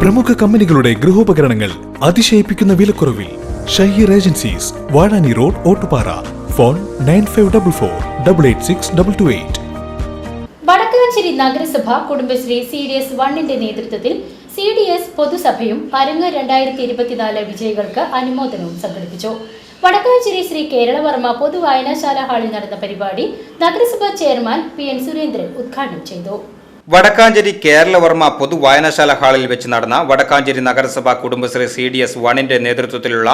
പ്രമുഖ കമ്പനികളുടെ ഗൃഹോപകരണങ്ങൾ അതിശയിപ്പിക്കുന്ന വിലക്കുറവിൽ Shaheer agencies Vazhani road Ottupara. Phone nine five double four double eight six double two eight. Vadakkanchery നഗരസഭ കുടുംബശ്രീ സി ഡി എസ് വണ്ണിന്റെ നേതൃത്വത്തിൽ സി ഡി എസ് പൊതുസഭയും അരങ്ങ് രണ്ടായിരത്തി ഇരുപത്തിനാല് വിജയികൾക്ക് അനുമോദനവും സംഘടിപ്പിച്ചു. വടക്കാഞ്ചേരി ശ്രീ കേരളവർമ്മ പൊതുവായനശാല ഹാളിൽ നടന്ന പരിപാടി നഗരസഭാ ചെയർമാൻ പി എൻ സുരേന്ദ്രൻ ഉദ്ഘാടനം ചെയ്തു. വടക്കാഞ്ചേരി കേരളവർമ്മ പൊതു വായനശാല ഹാളിൽ വെച്ച് നടന്ന വടക്കാഞ്ചേരി നഗരസഭാ കുടുംബശ്രീ സി ഡി എസ് വണിന്റെ നേതൃത്വത്തിലുള്ള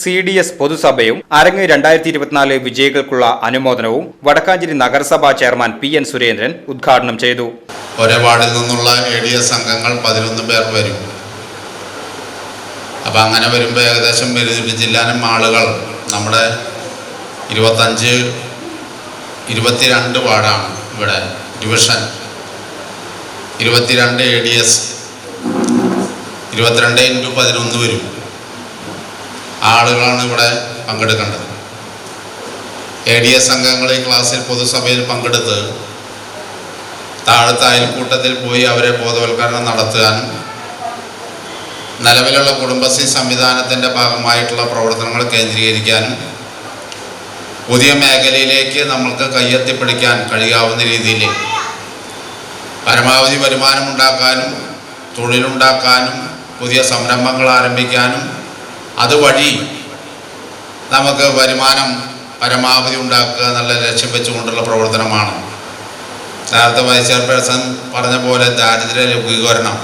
സി ഡി എസ് പൊതുസഭയും അരങ്ങ് രണ്ടായിരത്തി ഇരുപത്തിനാല് വിജയികൾക്കുള്ള അനുമോദനവും വടക്കാഞ്ചേരി നഗരസഭാ ചെയർമാൻ പി എൻ സുരേന്ദ്രൻ ഉദ്ഘാടനം ചെയ്തു. ഒരേ വാർഡിൽ നിന്നുള്ള എ ഡി എസ് അംഗങ്ങൾ പതിനൊന്ന് പേർ വരും. അപ്പം അങ്ങനെ വരുമ്പോൾ ഏകദേശം ഇരുന്നൂറ്റി ജില്ലാനും ആളുകൾ നമ്മുടെ ഇരുപത്തഞ്ച് ഇരുപത്തിരണ്ട് വാർഡാണ് ഇവിടെ ഡിവിഷൻ ഇരുപത്തിരണ്ട് എ ഡി എസ് ഇരുപത്തിരണ്ട് ഇന്റു പതിനൊന്ന് വരും. ആളുകളാണ് ഇവിടെ പങ്കെടുക്കേണ്ടത്. എ ഡി എസ് അംഗങ്ങൾ ഈ ക്ലാസ്സിൽ പൊതുസഭയിൽ പങ്കെടുത്ത് താഴത്തെ അയൽക്കൂട്ടത്തിൽ പോയി അവരെ ബോധവൽക്കരണം നടത്താനും നിലവിലുള്ള കുടുംബശ്രീ സംവിധാനത്തിന്റെ ഭാഗമായിട്ടുള്ള പ്രവർത്തനങ്ങൾ കേന്ദ്രീകരിക്കാനും പുതിയ മേഖലയിലേക്ക് നമ്മൾക്ക് കയ്യെത്തിപ്പിടിക്കാൻ കഴിയാവുന്ന രീതിയിൽ പരമാവധി വരുമാനം വരുമാനമുണ്ടാക്കാനും തൊഴിലുണ്ടാക്കാനും പുതിയ സംരംഭങ്ങൾ ആരംഭിക്കാനും അതുവഴി നമുക്ക് വരുമാനം പരമാവധി ഉണ്ടാക്കുക എന്നുള്ള ലക്ഷ്യം വെച്ചുകൊണ്ടുള്ള പ്രവർത്തനമാണ്. നേരത്തെ വൈസ് ചെയർപേഴ്സൺ പറഞ്ഞ പോലെ ദാരിദ്ര്യ ലഘൂകരണം.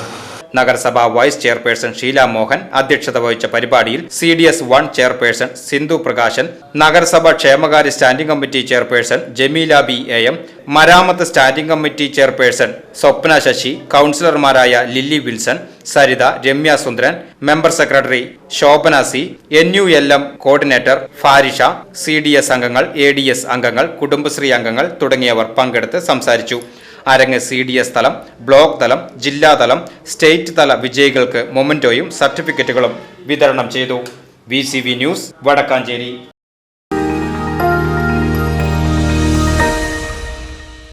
നഗരസഭ വൈസ് ചെയർപേഴ്സൺ ഷീല മോഹൻ അധ്യക്ഷത വഹിച്ച പരിപാടിയിൽ C D S one chairperson Sindhu Prakashan നഗരസഭ ക്ഷേമകാര്യ standing committee chairperson Jameela B A M മരാമത്ത് standing committee chairperson Swapna Sasi കൗൺസിലർമാരായ Lilly Wilson Saritha Ramya Sundaran member secretary Shobhana C N U L M coordinator Farisha C D S അംഗങ്ങൾ A D S അംഗങ്ങൾ കുടുംബശ്രീ അംഗങ്ങൾ തുടങ്ങിയവർ പങ്കെടുത്ത് സംസാരിച്ചു. Arangu C D S തലം block തലം ജില്ലാതലം സ്റ്റേറ്റ് തല വിജയികൾക്ക് മൊമെന്റോയും സർട്ടിഫിക്കറ്റുകളും വിതരണം ചെയ്തു. V news Vadakkanchery.